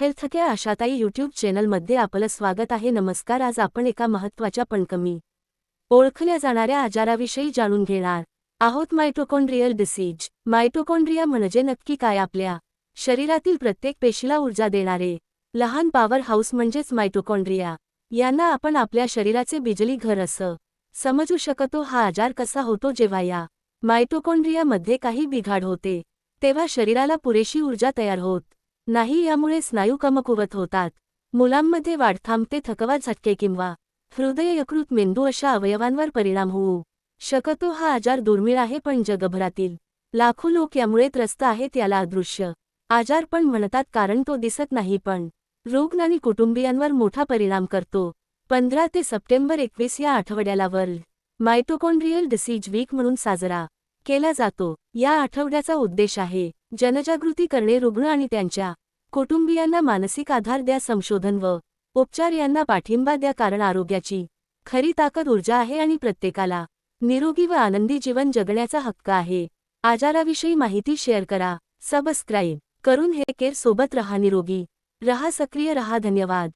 Health care आशाताई YouTube चॅनलमध्ये आपलं स्वागत आहे. नमस्कार. आज आपण एका महत्त्वाच्या पण कमी ओळखल्या जाणाऱ्या आजाराविषयी जाणून घेणार आहोत. Mitochondrial disease. मायटोकॉन्ड्रिया म्हणजे नक्की काय? आपल्या शरीरातील प्रत्येक पेशीला ऊर्जा देणारे लहान पॉवर हाऊस म्हणजेच मायटोकॉन्ड्रिया यांना आपण आपल्या शरीराचे बिजली घर असं समजू शकतो. हा आजार कसा होतो? जेव्हा या मायटोकॉन्ड्रियामध्ये काही बिघाड होते तेव्हा शरीराला पुरेशी ऊर्जा तयार होत. नाही यामुळे स्नायू कमकुवत होतात. मुलांमध्ये वाढ थांबते थकवा झटके किंवा हृदय यकृत मेंदू अशा अवयवांवर परिणाम होऊ शकतो. हा आजार दुर्मिळ आहे पण जगभरातील लाखो लोक यामुळे त्रस्त आहेत याला अदृश्य आजार पण म्हणतात कारण तो दिसत नाही पण रुग्ण आणि कुटुंबियांवर मोठा परिणाम करतो. पंधरा ते सप्टेंबर एकवीस या आठवड्याला वर्ल्ड मायटोकॉन्ड्रियल डिसीज वीक म्हणून साजरा केला जातो. या आठवड्याचा उद्देश आहे जनजागृती करणे रुग्ण आणि त्यांच्या कुटुंबियांना मानसिक आधार द्या संशोधन व उपचार यांना पाठिंबा द्या कारण आरोग्याची खरी ताकद ऊर्जा आहे आणि प्रत्येकाला निरोगी व आनंदी जीवन जगण्याचा हक्क आहे. आजाराविषयी माहिती शेअर करा सबस्क्राईब करून हे केअर सोबत रहा निरोगी रहा सक्रिय रहा धन्यवाद.